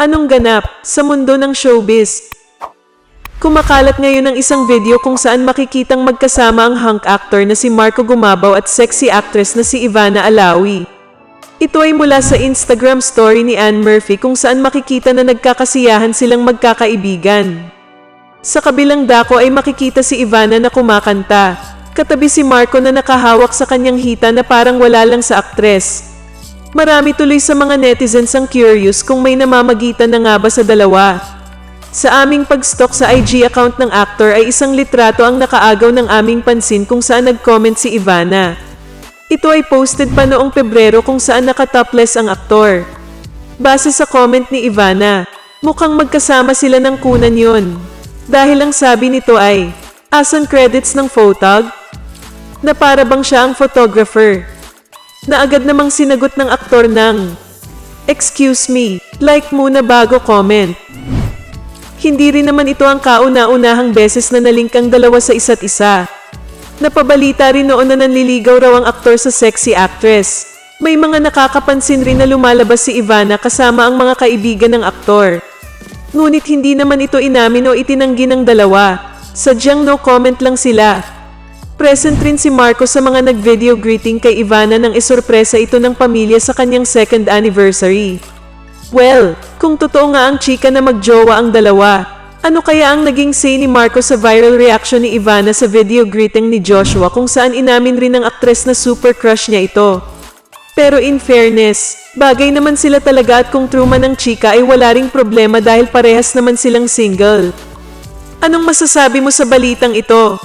Anong ganap sa mundo ng showbiz? Kumakalat ngayon ang isang video kung saan makikitang magkasama ang hunk actor na si Marco Gumabaw at sexy actress na si Ivana Alawi. Ito ay mula sa Instagram story ni Anne Murphy kung saan makikita na nagkakasiyahan silang magkakaibigan. Sa kabilang dako ay makikita si Ivana na kumakanta, katabi si Marco na nakahawak sa kanyang hita na parang wala lang sa aktres. Marami tuloy sa mga netizens ang curious kung may namamagitan na nga ba sa dalawa. Sa aming pag-stalk sa IG account ng actor ay isang litrato ang nakaagaw ng aming pansin kung saan nag-comment si Ivana. Ito ay posted pa noong Pebrero kung saan nakatopless ang aktor. Base sa comment ni Ivana, mukhang magkasama sila ng kunan yon. Dahil ang sabi nito ay, asan credits ng photog? Na para bang siya ang photographer. Na agad namang sinagot ng aktor ng, Excuse me, like muna bago comment. Hindi rin naman ito ang kauna-unahang beses na nalink ang dalawa sa isa't isa. Napabalita rin noon na nanliligaw raw ang aktor sa sexy actress. May mga nakakapansin rin na lumalabas si Ivana kasama ang mga kaibigan ng aktor. Ngunit hindi naman ito inamin o itinanggi ng dalawa. Sadyang no comment lang sila. Present rin si Marco sa mga nag-video greeting kay Ivana nang isorpresa ito ng pamilya sa kanyang second anniversary. Well, kung totoo nga ang chika na magjowa ang dalawa, ano kaya ang naging say ni Marco sa viral reaction ni Ivana sa video greeting ni Joshua kung saan inamin rin ng aktres na super crush niya ito? Pero in fairness, bagay naman sila talaga at kung true man ang chika ay wala ring problema dahil parehas naman silang single. Anong masasabi mo sa balitang ito?